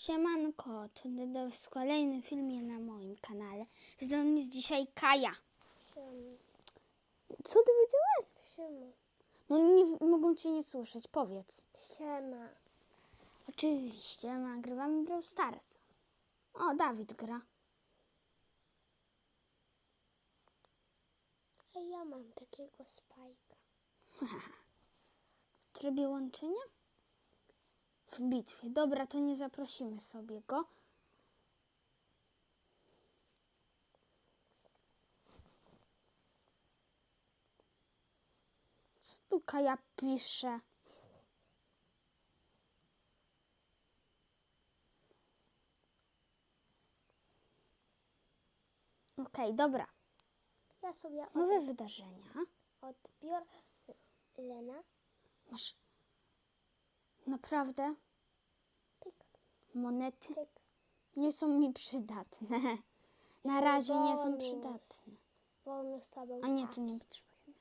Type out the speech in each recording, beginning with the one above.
Siemanko, tu Dedo w kolejnym filmie na moim kanale. Z nami jest dzisiaj Kaja. Siema. Co ty powiedziałaś? Siema. No nie mogą cię nie słyszeć, powiedz. Siema. Oczywiście, nagrywamy Brawl Stars. O, Dawid gra. A ja mam takiego spajka. W trybie łączenia? W bitwie. Dobra, to nie zaprosimy sobie go. Co tu Kaja pisze? Okej, dobra. Ja sobie Nowe wydarzenia. odbiorę Lena. Masz naprawdę Pyk, monety? pyk. Nie są mi przydatne. Na razie nie są bonus. przydatne. A nie, to nie potrzebuję.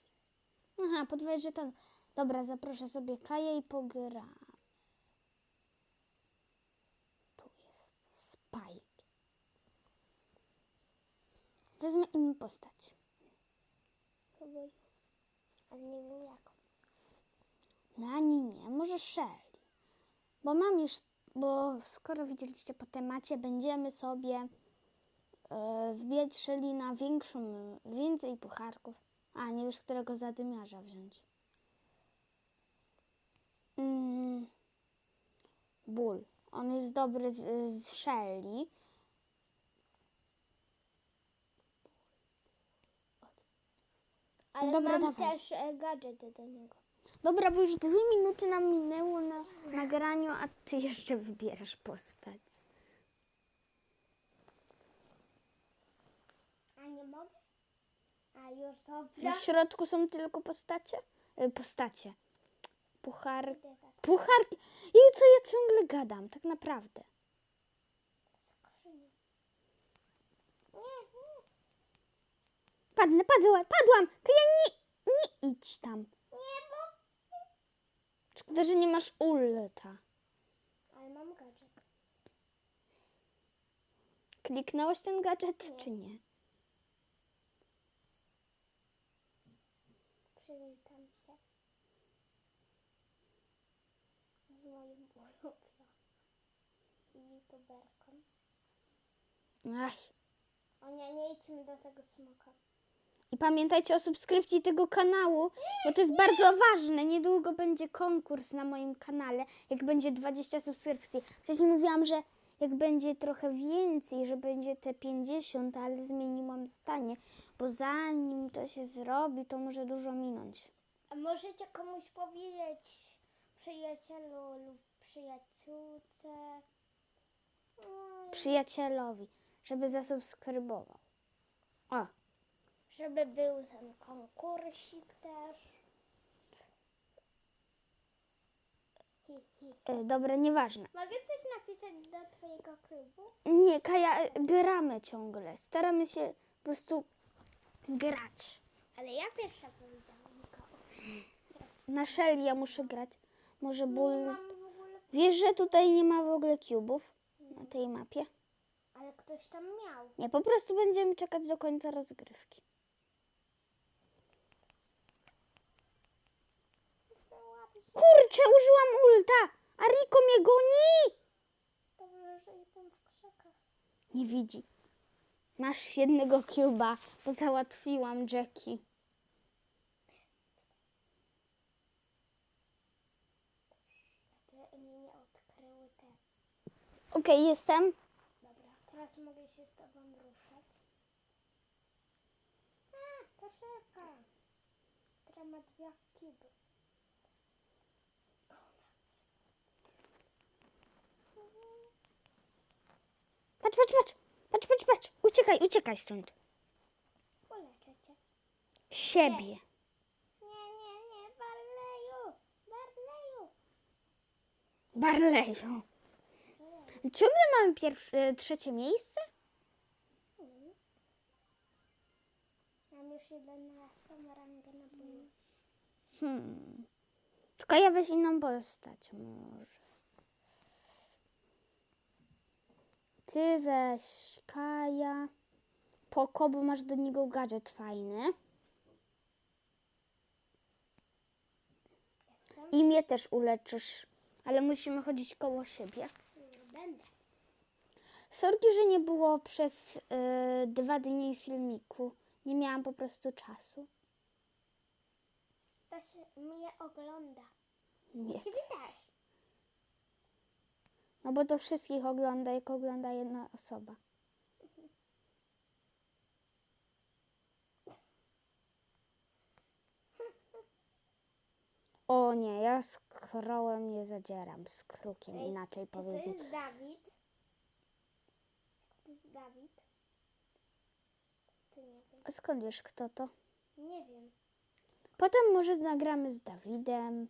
Aha, podwoję żeton. Dobra, zaproszę sobie Kaję i pogra. Tu jest Spike. Wezmę inną postać. Próbuj. Ale nie wiem jaką. Na nie, nie, może Shelly. Bo mam już, bo skoro widzieliście po temacie, będziemy sobie e, wbijać Shelly na większą, więcej pucharków. A, nie wiesz, którego zadymiarza wziąć. Mm, Bull. On jest dobry z, z Shelly. Ale Dobra, mam dawaj. też e, gadżety do niego. Dobra, bo już dwie minuty nam minęło na nagraniu, a ty jeszcze wybierasz postać. A nie mogę? A już dobra. Na środku są tylko postacie? E, Postacie. Puchar... Idę za Pucharki. I co ja ciągle gadam, tak naprawdę. skrzynię. Nie, nie, Padnę, padłam, padłam. Kaja, nie, nie idź tam. Szkoda, że nie masz ulta. Ale mam gadżet. Kliknąłeś ten gadżet, Nie. czy nie? Przywitam się z moją ulubioną youtuberką. Ach. O nie, nie idźmy do tego smoka. I pamiętajcie o subskrypcji tego kanału, bo to jest bardzo ważne. Niedługo będzie konkurs na moim kanale, jak będzie 20 subskrypcji. Wcześniej mówiłam, że jak będzie trochę więcej, że będzie te 50, ale zmieniłam zdanie, bo zanim to się zrobi, to może dużo minąć. A możecie komuś powiedzieć przyjacielu lub przyjaciółce? Przyjacielowi, żeby zasubskrybował. O, żeby był ten konkursik też. Hi, hi. e, dobra, nieważne. Mogę coś napisać do twojego klubu? Nie, Kaja, e, gramy ciągle. Staramy się po prostu grać. Ale ja pierwsza powiedziałam Mikołaj. Na Shelly ja muszę grać. Może Nie ból. mam w ogóle... Wiesz, że tutaj nie ma w ogóle cubów na tej mapie? Ale ktoś tam miał. Nie, po prostu będziemy czekać do końca rozgrywki. Kurczę, użyłam ulta! A Rico mnie goni! Dobrze, że jestem w. Nie widzi. Masz jednego cuba, bo załatwiłam Jackie. Te mi nie odkryły te. Okej, jestem. Dobra, teraz mogę się z tobą ruszać. A, to szybka. Która ma dwie kiby. Patrz, patrz, patrz. Patrz, patrz, patrz. Uciekaj, uciekaj stąd. Uleczę cię. Siebie. Nie, nie, nie, Barleju! Barleju! Barleju. Ciągle mamy pierwsze, trzecie miejsce? Mm. Mam już 11 rangę na boju. Hmm. Tylko ja weź inną postać może. Ty weź Kaja. Poko, bo masz do niego gadżet fajny. Jestem. I mnie też uleczysz. Ale musimy chodzić koło siebie. Będę. Sorki, że nie było przez y, dwa dni filmiku. Nie miałam po prostu czasu. To się mnie ogląda. Nie. Ciebie też. No bo to wszystkich ogląda, jak ogląda jedna osoba. O nie, ja z krołem nie zadzieram, z krukiem Ej, inaczej Czy to powiedzieć. jest Dawid? To jest Dawid? To nie wiem. A skąd wiesz kto to? Nie wiem. Potem może nagramy z Dawidem.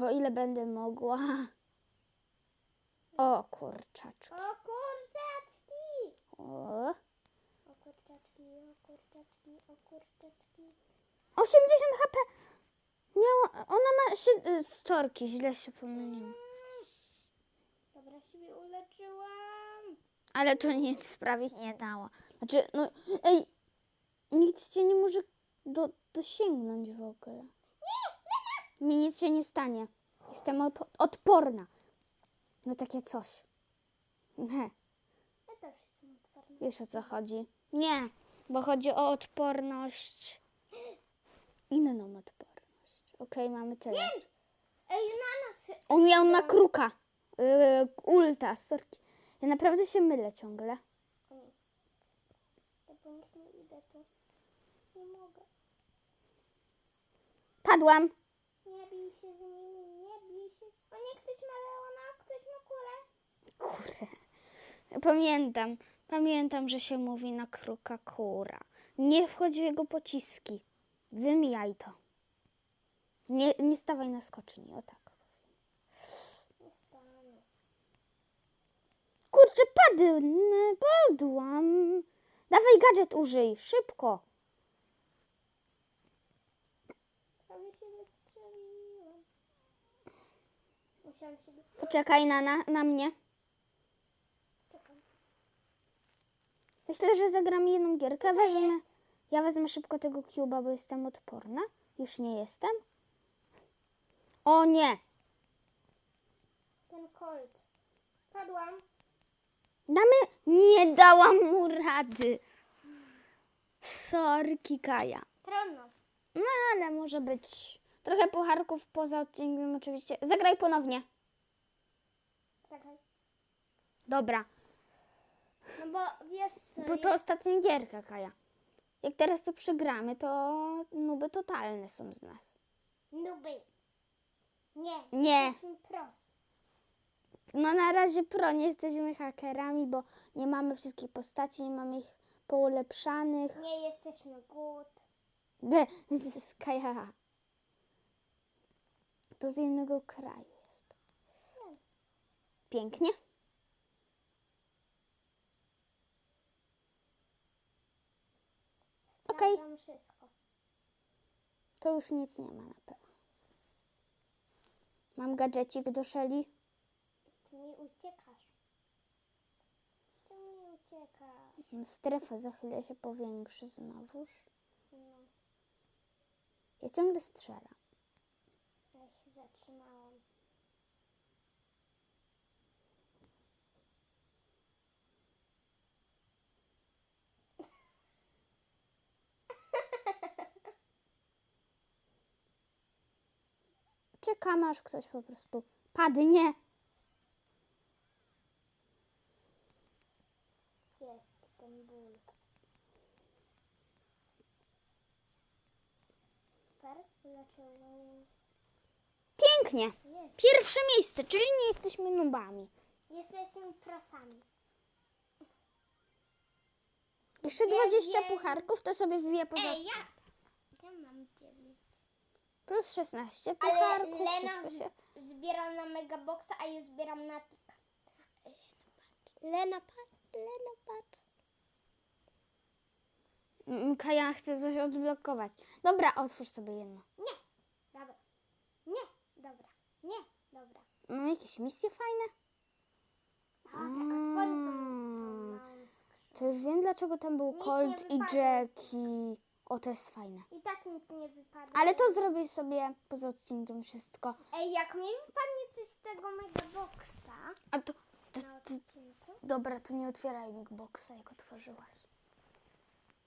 O ile będę mogła. O kurczaczki. O kurczaczki! O. O kurczaczki, o kurczaczki, o kurczaczki. 80 HP. Miała, ona ma się, y, storki, źle się pomyliłam. Dobra, siebie uleczyłam. Ale to nic sprawić nie dało. Znaczy, no, ej, nic cię nie może do, dosięgnąć w ogóle. Mi nic się nie stanie. Jestem odporna. No takie coś. Nie, Ja też jestem odporna. wiesz o co chodzi? Nie, bo chodzi o odporność. Inną odporność. Okej, mamy tyle. Ej, na nas! On, on ma kruka. Yy, ulta, sorki. Ja naprawdę się mylę ciągle. Idę tu. Nie mogę. Padłam. Nie bij się z nimi, nie bij się. O nie, ktoś ma Leona, ktoś ma kurę. Kurde. Pamiętam, pamiętam, że się mówi na kruka kura. Nie wchodź w jego pociski. Wymijaj to. Nie, nie stawaj na skoczni, o tak. Kurczę, padł, padłam. Dawaj gadżet użyj, szybko. Poczekaj na, na, na mnie. Myślę, że zagramy jedną gierkę. Wezmę, ja wezmę szybko tego cuba, bo jestem odporna. Już nie jestem. O nie! Ten Colt. Padłam. Damy? Nie dałam mu rady. Sorki, Kaja. Trudno. No ale może być. Trochę pucharków poza odcinkiem oczywiście. Zagraj ponownie. Czekaj. Dobra, No bo wiesz co, bo to ostatnia gierka, Kaja. Jak teraz to przegramy, to nuby totalne są z nas. Nuby. Nie. Nie. Jesteśmy pros. No na razie pro, nie jesteśmy hakerami, bo nie mamy wszystkich postaci, nie mamy ich poulepszanych. Nie jesteśmy good. De, Kaja. To z innego kraju jest. Pięknie. Okej. Wszystko. To już nic nie ma na pewno. Mam gadżecik do szeli. Ty mi uciekasz. Ty mi uciekasz. Strefa za chwilę się powiększy znowuż. No, Ja ciągle strzelam. ja się zatrzymałam. Czekam aż ktoś po prostu padnie. Jest ten ból. Super, uleczyłam. Pięknie. Jest. Pierwsze miejsce, czyli nie jesteśmy nubami. Jesteśmy prosami. Jeszcze Dziewięć. 20 pucharków to sobie wbija poza Ej, ja. Plus 16 Ale pucharków, Lena wszystko się... zbiera na megaboxa, a ja zbieram na tika. Lena pat, Lena pat. Mm, Kaja chce coś odblokować. Dobra, otwórz sobie jedno. Nie, dobra. Nie, dobra. Nie, dobra. Mam jakieś misje fajne? Dobra, To już wiem, dlaczego tam był Nic Colt i. Jackie. O, to jest fajne. I tak nic nie wypada. Ale to zrobię sobie poza odcinkiem wszystko. Ej, jak mi wypadnie coś z tego megaboxa A to, to, na to odcinku, dobra, to nie otwieraj Boxa, jak otworzyłaś.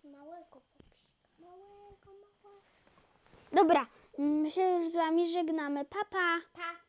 małego popsika, małego, małego. Dobra, my się już z wami żegnamy. Papa. Pa. Pa.